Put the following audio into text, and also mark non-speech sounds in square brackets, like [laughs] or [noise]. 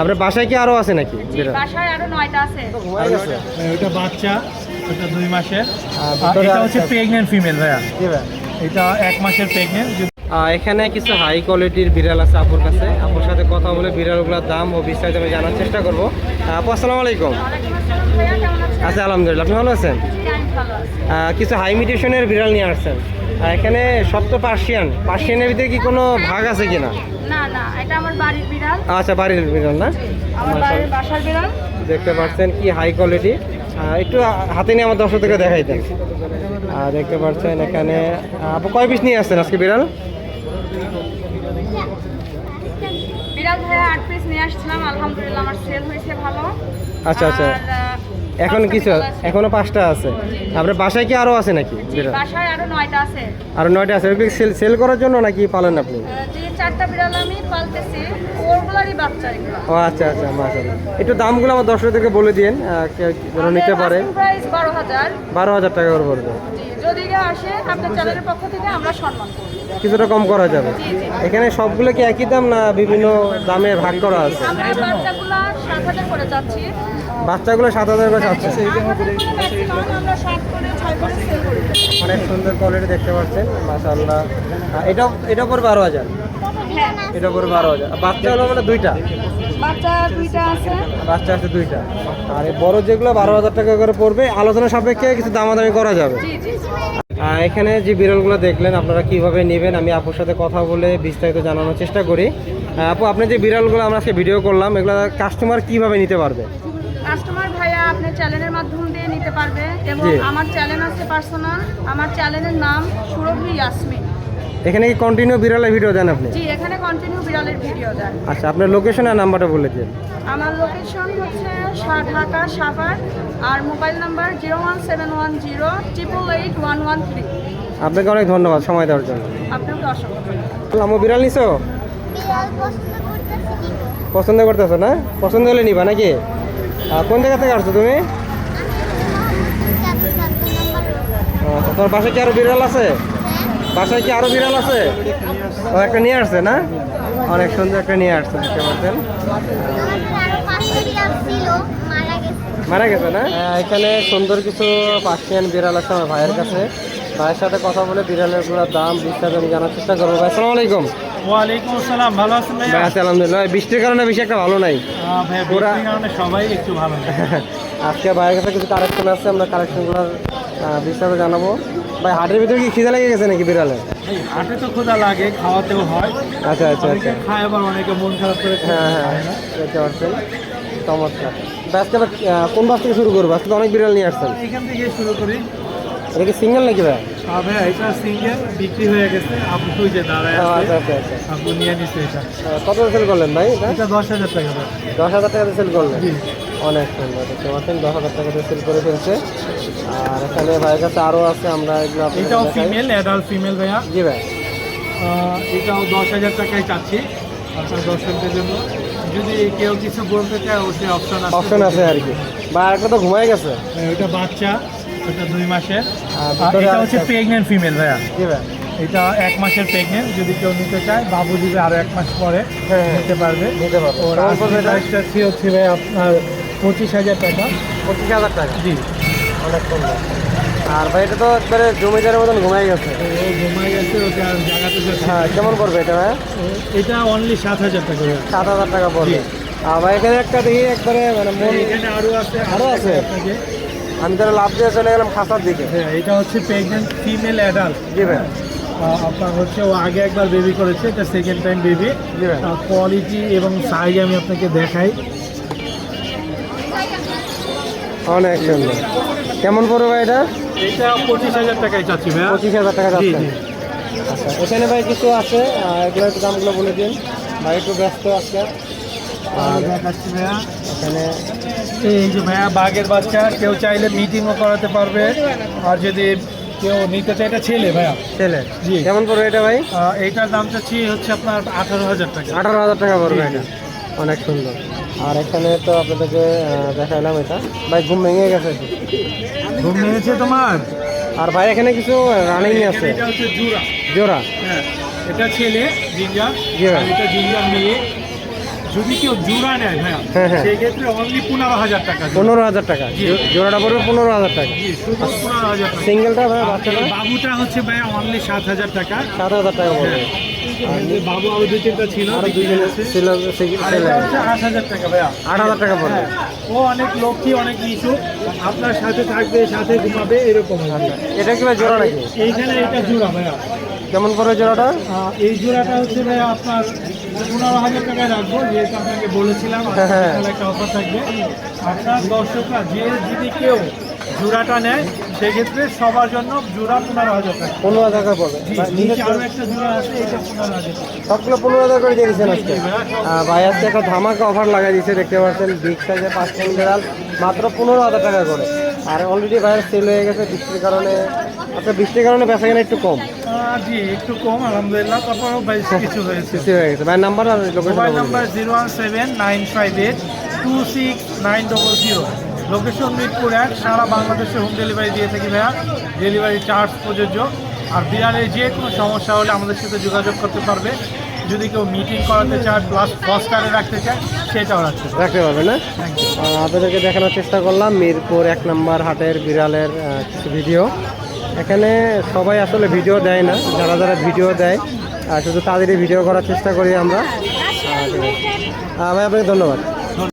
আপনার বাসায় কি আরও আছে নাকি? বাসায় আরও নয়টা আছে। ওটা বাচ্চা ওটা দুই মাসের। আর এটা হচ্ছে একটা- ফিমেল ভাইয়া। এটা এক মাসের প্রেগনেন্ট এখানে কিছু হাই কোয়ালিটির বিড়াল আছে আপুর কাছে। আপুর সাথে কথা বলে বিড়ালগুলোর দাম ও বিস্তারিত আমি জানার চেষ্টা করব। আপু আসসালামু আলাইকুম। আচ্ছা আলহামদুলিল্লাহ আপনি ভালো আছেন? কিছু হাই মিউটেশনের বিড়াল নিয়ে আসছেন। এখানে সব তো পার্সিয়ান পার্সিয়ানের ভিতরে কি কোনো ভাগ আছে কিনা? না না এটা আমার বাড়ির বিড়াল। আচ্ছা বাড়ির বিড়াল না? আমার বাড়ির বাসার বিড়াল। দেখতে পাচ্ছেন কি হাই কোয়ালিটি একটু হাতে নিয়ে আমার দর্শক থেকে দেখাই দেন। আর দেখতে পাচ্ছেন এখানে আপু কয় পিস নিয়ে আসছেন আজকে বিড়াল? বিড়াল ভাইয়া আট পিস নিয়ে আসছিলাম। আলহামদুলিল্লাহ আমার সেল হয়েছে ভালো। আচ্ছা, আচ্ছা। এখন কিছু। এখনও পাঁচটা আছে। আপনার বাসায় কি আরও আছে নাকি বাসায় আরও নয়টা আছে। আর নয়টা আছে। ওগুলো সেল সেল করার জন্য নাকি পালেন আপনি? চারটা বিড়াল আমি পালতেছি। ওরগুলারই বাচ্চা ও আচ্ছা আচ্ছা মাশাআল্লাহ। একটু দামগুলো আমার দর্শকদেরকে বলে দিন যেন নিতে পারে। প্রাইস বারো হাজার। টাকা করে পড়বে। যদি আসে আপনার চ্যানেলের পক্ষ থেকে আমরা সম্মান করব। কিছুটা কম করা যাবে। এখানে সবগুলো কি একই দাম না বিভিন্ন দামে ভাগ করা আছে? বাচ্চাগুলো সাত হাজার করে যাচ্ছি। বাচ্চাগুলো করে চাচ্ছে ম্যাক্সিমাম আমরা সাত করে ছয় করে সেল করি। অনেক সুন্দর কোয়ালিটি দেখতে পাচ্ছেন মাশাআল্লাহ। আহ, এটা এটা পড়বে বারো হাজার? এটা পড়বে বারো হাজার। বাচ্চা হলো মানে দুইটা? বাচ্চা আছে। দুইটা। আর এই বড় যেগুলো বারো হাজার টাকা করে পড়বে আলোচনা সাপেক্ষে কিছু দামাদামি করা যাবে। এখানে যে বিরলগুলো দেখলেন আপনারা কীভাবে নেবেন আমি আপুর সাথে কথা বলে বিস্তারিত জানানোর চেষ্টা করি। আপু আপনি যে বিড়ালগুলো আমরা আজকে ভিডিও করলাম এগুলো কাস্টমার কীভাবে নিতে পারবে? কাস্টমার আপনার চ্যানেলের মাধ্যম দিয়ে নিতে পারবে এবং আমার চ্যানেল আছে পার্সোনাল আমার চ্যানেলের নাম সুরভি ইয়াসমিন। এখানে কি কন্টিনিউ বিড়ালের ভিডিও দেন আপনি? জি এখানে কন্টিনিউ বিড়ালের ভিডিও দেন। আচ্ছা আপনার লোকেশন আর নাম্বারটা বলে দিন। আমার লোকেশন হচ্ছে ঢাকা সাভার আর mobile number zero one seven one zero triple eight one one three আপনাকে অনেক ধন্যবাদ সময় দেওয়ার জন্য। আপনাকে অসংখ্য ধন্যবাদ। বিড়াল নিছো? পছন্দ করতেছি নিব পছন্দ করতেছো না? পছন্দ হলে নিবা নাকি? কোন জায়গা থেকে আসছো তুমি? তোমার বাসায় কি আরও বিড়াল আছে? বাসায় কি আরও বিড়াল আছে? ও, একটা নিয়ে আসছে না? অনেক সুন্দর একটা নিয়ে আসছে, দেখতে পাচ্ছেন। মারা গেছে না? এখানে সুন্দর কিছু পার্সিয়ান বিড়াল আছে আমার ভাইয়ের কাছে। ভাইয়ের সাথে কথা বলে বিড়ালেরগুলোর দাম, বিস্তারিত আমি জানার চেষ্টা করব। ভাই, আসসালামু আলাইকুম। ওয়ালাইকুম আসসালাম ভালো আছেন ভাই আছি আলহামদুলিল্লাহ। বৃষ্টির কারণে বেশি একটা ভালো নাই। আহ, ভাইয়া বৃষ্টির কারণে সবাই একটু ভালো নেই। [laughs] আজকে ভাইয়ের কাছে কিছু কালেকশন আছে আমরা কালেকশনগুলোর বিস্তারিত জানাব। ভাই হাটের ভিতরে কি খিদে লেগে গেছে নাকি বিড়ালে? হাটে তো ক্ষুধা লাগে খাওয়াতেও হয়। আচ্ছা আচ্ছা আচ্ছা। খায় আবার অনেকে মন খারাপ করে হ্যাঁ হ্যাঁ পাচ্ছেন। চমৎকার। আজকে কোন বাস থেকে শুরু করব? আজকে অনেক বিড়াল নিয়ে আসছেন। এখান থেকে শুরু করি। এটা কি সিঙ্গেল নাকি ভাই? ভাইয়া এটা সিঙ্গেল বিক্রি হয়ে গেছে। আপু ওই যে দাঁড়ায় আচ্ছা আচ্ছা আচ্ছা। আপু নিয়ে নিচ্ছে এটা। কত সেল করলেন ভাই এটা? দশ হাজার টাকা দশ হাজার টাকাতে সেল করলেন? অনেক সুন্দর দেখতে পাচ্ছেন দশ হাজার টাকাতে সেল করে ফেলছে। আর এখানে ভাইয়ের কাছে আরও আছে আমরা এগুলো এটাও ফিমেল অ্যাডাল্ট ফিমেল ভাইয়া? জি ভাই। এটাও দশ হাজার টাকায় চাচ্ছি। আপনার দর্শকদের জন্য। যদি কেউ কিছু বলতে চায় অপশন আছে। অপশন আছে আর কি। বা একটা তো ঘুমাই গেছে। হ্যাঁ, ওটা বাচ্চা। ওটা দুই মাসের। এটা হচ্ছে প্রেগনেন্ট ফিমেল ভাইয়া। এটা এক মাসের প্রেগনেন্ট যদি কেউ নিতে চায় বাবু দিবে আরও এক মাস পরে। হ্যাঁ, হ্যাঁ। নিতে পারবে। নিতে পারব। এটা? প্রাইসটা হচ্ছে হচ্ছে ভাই আপনার পঁচিশ হাজার টাকা। পঁচিশ হাজার টাকা? জি। অনেক সুন্দর আর ভাই এটা তো একবারে জমিদারের মতন ঘুমাই গেছে। ঘুমাই গেছে জায়গাতে হ্যাঁ কেমন পড়বে এটা ভাই? এটা অনলি সাত হাজার টাকা সাত হাজার টাকা পড়বে। ভাই এখানে একটা দেখি একবারে মানে মন আরও আছে আরও আছে? আমি তাহলে লাভ দিয়ে চলে গেলাম খাসার দিকে। হ্যাঁ এটা হচ্ছে প্রেগনেন্ট ফিমেল অ্যাডাল্ট জি ভাই। আপনার হচ্ছে ও আগে একবার বেবি করেছে এটা সেকেন্ড টাইম বেবি কোয়ালিটি এবং সাইজ আমি আপনাকে দেখাই। অনেক সুন্দর। কেমন পড়বে ভাই এটা? এটা পঁচিশ হাজার টাকায় চাচ্ছি ভাই পঁচিশ হাজার টাকা আচ্ছা এখানে ভাই কিছু আছে? এগুলো একটু দামগুলো বলে দিন। ভাই একটু ব্যস্ত ভাইয়া এখানে এই যে ভাইয়া বাঘের বাচ্চা কেউ চাইলে মিটিংও করাতে পারবে। আর যদি কেউ নিতে চায় এটা ছেলে ভাইয়া। ছেলে। জি। কেমন পড়বে এটা ভাই? এইটার দাম চাচ্ছি হচ্ছে আপনার আঠারো হাজার টাকা। আঠারো হাজার টাকা পড়বে এটা। অনেক সুন্দর। আর এখানে তো আপনাদেরকে দেখাইলাম এটা। ভাই ঘুম ভেঙে গেছে ঘুম ভেঙেছে তোমার? আর ভাই এখানে কিছু রানিং আছে। হচ্ছে জোড়া। হ্যাঁ এটা ছেলে জিঞ্জার। জি ভাই। এটা জিঞ্জার মেয়ে। যদি কেউ জোড়া নেয় ভাইয়া হ্যাঁ, হ্যাঁ। সেই ক্ষেত্রে অনলি পনেরো হাজার টাকা পনেরো হাজার টাকা। জোড়াটা পড়বে পনেরো হাজার টাকা। পনেরো হাজার সিঙ্গেলটা ভাই বাচ্চাটা? বাবুটা হচ্ছে ভাইয়া অনলি সাত হাজার টাকা। সাত হাজার টাকা পড়বে। বাবু আরও দুই তিনটা ছিল আর আট হাজার টাকা ভাইয়া। আট হাজার টাকা পড়বে। হ্যাঁ, ও অনেক লক্ষ্মী অনেক মিশু আপনার সাথে থাকবে সাথে ঘুমাবে এরকম কি। এটা কি জোড়া নাকি? এইখানে এটা জোড়া ভাইয়া। কেমন করে জোড়াটা? এই জোড়াটা হচ্ছে ভাইয়া আপনার পনেরো হাজার টাকায় রাখব যেহেতু আপনাকে বলেছিলাম হ্যাঁ, হ্যাঁ। তাহলে একটা অফার থাকবে। আপনার দর্শকরা যে যদি কেউ জোড়াটা নেয় সেক্ষেত্রে সবার জন্য জোড়া পনেরো হাজার টাকা। পনেরো হাজার টাকা পড়বে। ভাই, একটা জোড়া আছে এটা পনেরো হাজার টাকা। সবগুলো পনেরো হাজার করে দিয়ে দিচ্ছেন আজকে। ভাই। আজকে একটা ধামাকা অফার লাগাই দিচ্ছে দেখতে পাচ্ছেন বিগ সাইজের পাঁচ মাত্র পনেরো হাজার টাকা করে। আর অলরেডি ভাইয়ের সেল হয়ে গেছে বৃষ্টির কারণে আপনার বৃষ্টির কারণে বেচা কেনা একটু কম? জি একটু কম আলহামদুলিল্লাহ। তারপরেও বেশ কিছু হয়েছে। বেশি হয়ে গেছে। নাম্বার আর mobile number zero one seven nine five eight two six nine double zero location Mirpur এক সারা বাংলাদেশে হোম ডেলিভারি দিয়ে থাকি ভাইয়া। ডেলিভারি চার্জ প্রযোজ্য। আর বিড়ালের যে কোনো সমস্যা হলে আমাদের সাথে যোগাযোগ করতে পারবে। যদি কেউ মিটিং করাতে চায় প্লাস ফস্টারে রাখতে চায় সেটাও রাখতে রাখতে পারবে না? আপনাদেরকে দেখানোর চেষ্টা করলাম। মিরপুর এক নম্বর হাটের বিড়ালের কিছু ভিডিও এখানে সবাই আসলে ভিডিও দেয় না, যারা যারা ভিডিও দেয়, আর শুধু তাদেরই ভিডিও করার চেষ্টা করি আমরা। ভাই, আপনাকে ধন্যবাদ।